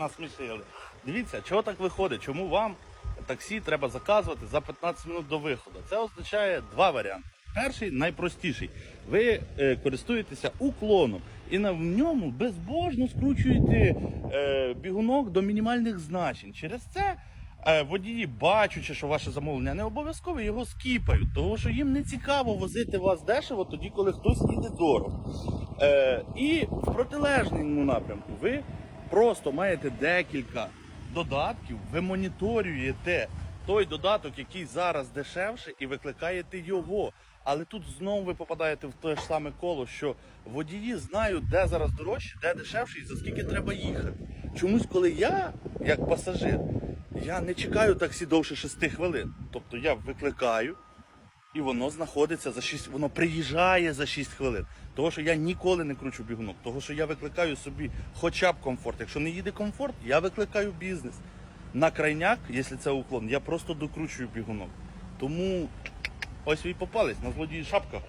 насмішили. Дивіться, чого так виходить? Чому вам таксі треба заказувати за 15 минут до виходу? Це означає два варіанти. Перший найпростіший. Ви е, користуєтеся уклоном і на в ньому безбожно скручуєте е, бігунок до мінімальних значень. Через це е, водії, бачачи, що ваше замовлення не обов'язкове, його скіпають, тому що їм не цікаво возити вас дешево тоді, коли хтось їде дорого. Е, і в протилежному напрямку ви просто маєте декілька додатків, ви моніторюєте той додаток, який зараз дешевше, і викликаєте його. Але тут знову ви попадаєте в те ж саме коло, що водії знають, де зараз дорожче, де дешевше і за скільки треба їхати. Чомусь, коли я, як пасажир, я не чекаю таксі довше 6 хвилин. Тобто я викликаю, і воно знаходиться за 6, воно приїжджає за 6 хвилин. Того, що я ніколи не кручу бігунок, того, що я викликаю собі хоча б комфорт. Якщо не їде комфорт, я викликаю бізнес. На крайняк, якщо це уклон, я просто докручую бігунок. Тому ось ви і попались на злодії шапка.